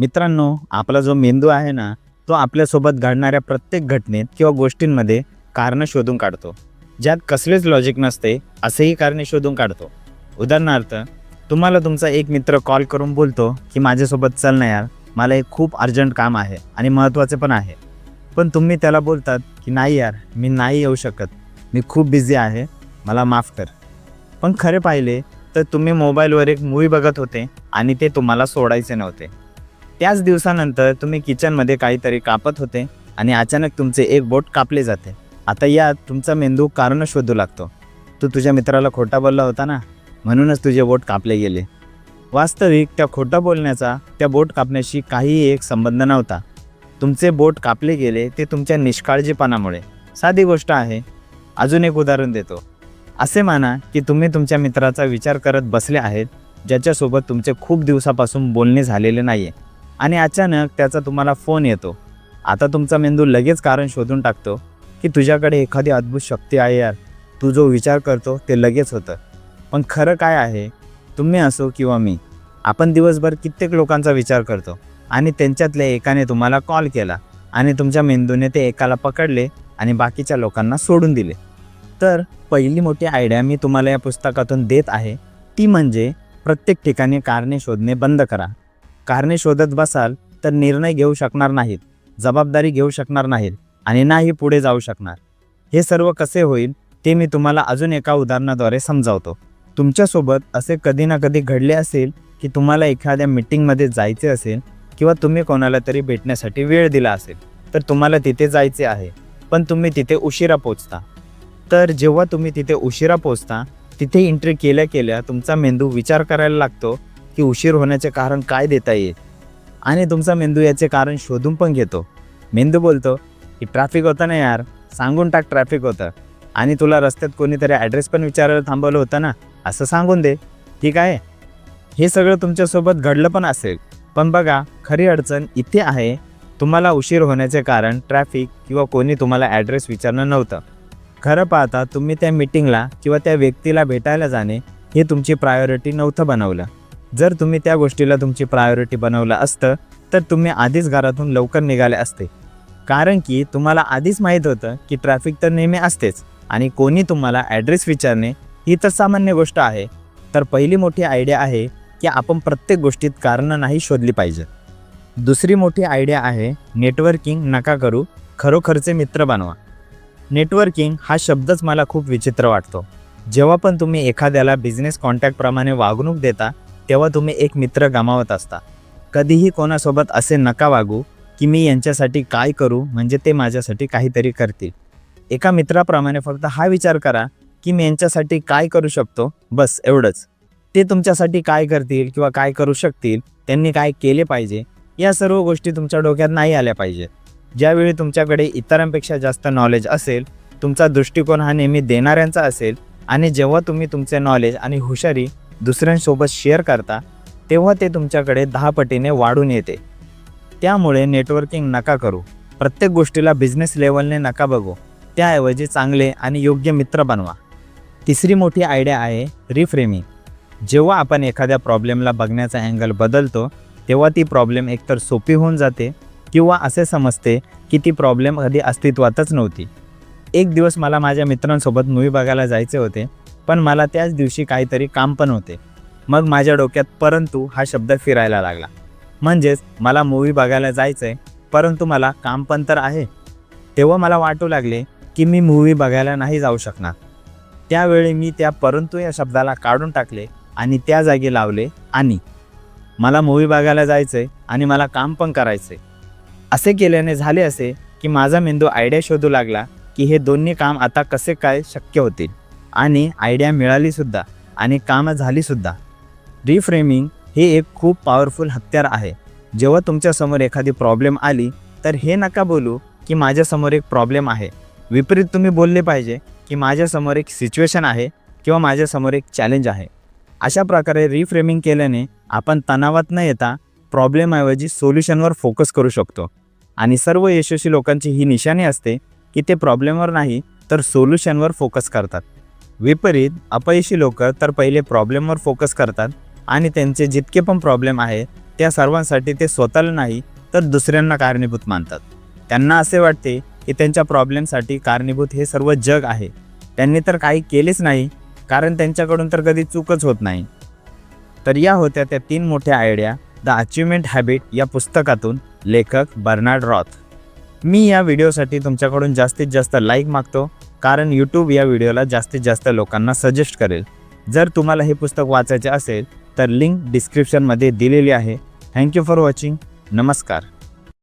मित्रांनो आपला जो मेंदू आहे ना तो आपल्यासोबत घडणाऱ्या प्रत्येक घटनेत किंवा गोष्टींमध्ये कारणं शोधून काढतो. ज्यात कसलेच लॉजिक नसते असेही कारणे शोधून काढतो. उदाहरणार्थ तुम्हाला तुमचा एक मित्र कॉल करून बोलतो की माझ्यासोबत चल ना यार मला एक खूप अर्जंट काम आहे आणि महत्त्वाचे पण आहे. पण तुम्ही त्याला बोलतात की नाही यार मी नाही येऊ शकत. मी खूप बिझी आहे मला माफ कर. पण खरे पाहिले तर तुम्ही मोबाईलवर एक मूवी बघत होते आणि ते तुम्हाला सोडायचे नव्हते. त्याच दिवसानंतर तुम्ही किचनमध्ये काहीतरी कापत होते आणि अचानक तुमचे एक बोट कापले जाते. आता यात तुमचा मेंदू कारण शोधू लागतो. तू तुझ्या मित्राला खोटा बोलला होता ना? म्हणूनच तुझे बोट कापले गेले. वास्तविक त्या खोटा बोलण्याचा त्या बोट कापण्याशी काहीही एक संबंध नव्हता. तुमचे बोट कापले गेले ते तुमच्या निष्काळजीपणामुळे. साधी गोष्ट आहे. अजून एक उदाहरण देतो. असे माना की तुम्ही तुमच्या मित्राचा विचार करत बसले आहेत ज्याच्यासोबत तुमचे खूप दिवसापासून बोलणे झालेले नाही आहे आणि अचानक त्याचा तुम्हाला फोन येतो. आता तुमचा मेंदू लगेच कारण शोधून टाकतो की तुझ्याकडे एखादी अद्भुत शक्ती आहे यार. तू जो विचार करतो ते लगेच होतं. पण खरं काय आहे तुम्ही असो किंवा मी आपण दिवसभर कित्येक लोकांचा विचार करतो आणि त्यांच्यातल्या एकाने तुम्हाला कॉल केला आणि तुमच्या मेंदूने ते एकाला पकडले आणि बाकीच्या लोकांना सोडून दिले. तर पहिली मोठी आयडिया मी तुम्हाला या पुस्तकातून देत आहे ती म्हणजे प्रत्येक ठिकाणी कारणे शोधणे बंद करा. कारणे शोधत बसाल तर निर्णय घेऊ शकणार नाहीत जबाबदारी घेऊ शकणार नाहीत आणि नाही पुढे जाऊ शकणार. हे सर्व कसे होईल ते मी तुम्हाला अजून एका उदाहरणाद्वारे समजावतो. तुमच्यासोबत असे कधी ना कधी घडले असेल की तुम्हाला एखाद्या मीटिंगमध्ये जायचे असेल किंवा तुम्ही कोणाला तरी भेटण्यासाठी वेळ दिला असेल तर तुम्हाला तिथे जायचे आहे पण तुम्ही तिथे उशिरा पोचता तर जेव्हा तुम्ही तिथे उशिरा पोचता तिथे एंट्री केल्या केल्या तुमचा मेंदू विचार करायला लागतो की उशीर होण्याचे कारण काय देता येईल? आणि तुमचा मेंदू याचे कारण शोधून पण घेतो. मेंदू बोलतो की ट्रॅफिक होतं ना यार. सांगून टाक ट्रॅफिक होतं. आणि तुला रस्त्यात कोणीतरी ॲड्रेस पण विचारायला थांबवलं होतं ना असं सांगून दे. ठीक आहे? हे सगळं तुमच्यासोबत घडलं पण असेल. पण बघा खरी अडचण इथे आहे. तुम्हाला उशीर होण्याचे कारण ट्रॅफिक किंवा कोणी तुम्हाला ॲड्रेस विचारणं नव्हतं. खरं पाहता तुम्ही त्या मीटिंगला किंवा त्या व्यक्तीला भेटायला जाणे हे तुमची प्रायोरिटी नव्हतं बनवलं. जर तुम्ही त्या गोष्टीला तुमची प्रायोरिटी बनवलं असतं तर तुम्ही आधीच घरातून लवकर निघाले असते. कारण की तुम्हाला आधीच माहीत होतं की ट्रॅफिक तर नेहमी असतेच आणि कोणी तुम्हाला ॲड्रेस विचारणे ही तर सामान्य गोष्ट आहे. तर पहिली मोठी आयडिया आहे की आपण प्रत्येक गोष्टीत कारणं नाही शोधली पाहिजे. दुसरी मोठी आयडिया आहे नेटवर्किंग नका करू खरोखरचे मित्र बनवा. नेटवर्किंग हा शब्दच मला खूप विचित्र वाटतो. जेव्हा पण तुम्ही एखाद्याला बिझनेस कॉन्टॅक्टप्रमाणे वागणूक देता तेव्हा तुम्ही एक मित्र गमावत असता. कधीही कोणासोबत असे नका वागू की मी यांच्यासाठी काय करू म्हणजे ते माझ्यासाठी काहीतरी करतील. एका मित्राप्रमाणे फक्त हा विचार करा की मी यांच्यासाठी काय करू शकतो? बस एवढंच. ते तुमच्यासाठी काय करतील किंवा काय करू शकतील त्यांनी काय केले पाहिजे या सर्व गोष्टी तुमच्या डोक्यात नाही आल्या पाहिजेत. ज्यावेळी तुमच्याकडे इतरांपेक्षा जास्त नॉलेज असेल तुमचा दृष्टिकोन हा नेहमी देणाऱ्यांचा असेल आणि जेव्हा तुम्ही तुमचे नॉलेज आणि हुशारी दुसऱ्यांसोबत शेअर करता तेव्हा ते तुमच्याकडे दहा पटीने वाढून येते. त्यामुळे नेटवर्किंग नका करू. प्रत्येक गोष्टीला बिझनेस लेवलने नका बघू. त्याऐवजी चांगले आणि योग्य मित्र बनवा. तिसरी मोठी आयडिया आहे रिफ्रेमिंग जेव्हा आपण एखाद्या प्रॉब्लेमला बघण्याचा अँगल बदलतो तेव्हा ती प्रॉब्लेम एकतर सोपी होऊन जाते किंवा असे समजते की ती प्रॉब्लेम कधी अस्तित्वातच नव्हती. एक दिवस मला माझ्या मित्रांसोबत मूवी बघायला जायचे होते. पण मला त्याच दिवशी काहीतरी काम पण होते. मग माझ्या डोक्यात परंतु हा शब्द फिरायला लागला. म्हणजेच मला मूवी बघायला जायचं आहे परंतु मला काम पण तर आहे. तेव्हा मला वाटू लागले की मी मूवी बघायला नाही जाऊ शकणार. त्यावेळी मी त्या परंतु या शब्दाला काढून टाकले आणि त्या जागी लावले आणि मला मूवी बघायला जायचं आहे आणि मला काम पण करायचं आहे असे केल्याने झाले असे की माझा मेंदू आयडिया शोधू लागला की हे दोन्ही काम आता कसे काय शक्य होतील. आणि आयडिया मिळालीसुद्धा आणि कामं झालीसुद्धा. रिफ्रेमिंग हे एक खूप पॉवरफुल हत्यार आहे. जेव्हा तुमच्यासमोर एखादी प्रॉब्लेम आली तर हे नका बोलू की माझ्यासमोर एक प्रॉब्लेम आहे. विपरीत तुम्ही बोलले पाहिजे की माझ्यासमोर एक सिच्युएशन आहे किंवा माझ्यासमोर एक चॅलेंज आहे. अशा प्रकारे रिफ्रेमिंग केल्याने आपण तणावात न येता प्रॉब्लेमऐवजी सोल्युशनवर फोकस करू शकतो. आणि सर्व यशस्वी लोकांची ही निशाणी असते की ते प्रॉब्लेमवर नाही तर सोल्युशनवर फोकस करतात. विपरीत अपयशी लोक तर पहिले प्रॉब्लेमवर फोकस करतात आणि त्यांचे जितके पण प्रॉब्लेम आहे त्या सर्वांसाठी ते स्वतःला नाही तर दुसऱ्यांना कारणीभूत मानतात. त्यांना असे वाटते की त्यांच्या प्रॉब्लेमसाठी कारणीभूत हे सर्व जग आहे. त्यांनी तर काही केलेच नाही कारण त्यांच्याकडून तर कधी चूकच होत नाही. तर या होत्या त्या तीन मोठ्या आयडिया द अचिव्हमेंट हॅबिट या पुस्तकातून लेखक बर्नार्ड रॉथ. मी या व्हिडिओसाठी तुमच्याकडून जास्तीत जास्त लाईक मागतो कारण यूट्यूब या व्हिडिओला जास्तीत जास्त लोकांना सजेस्ट करेल. जर तुम्हाला हे पुस्तक वाचायचे असेल तर लिंक डिस्क्रिप्शनमध्ये दिलेली आहे. थँक्यू फॉर वॉचिंग नमस्कार.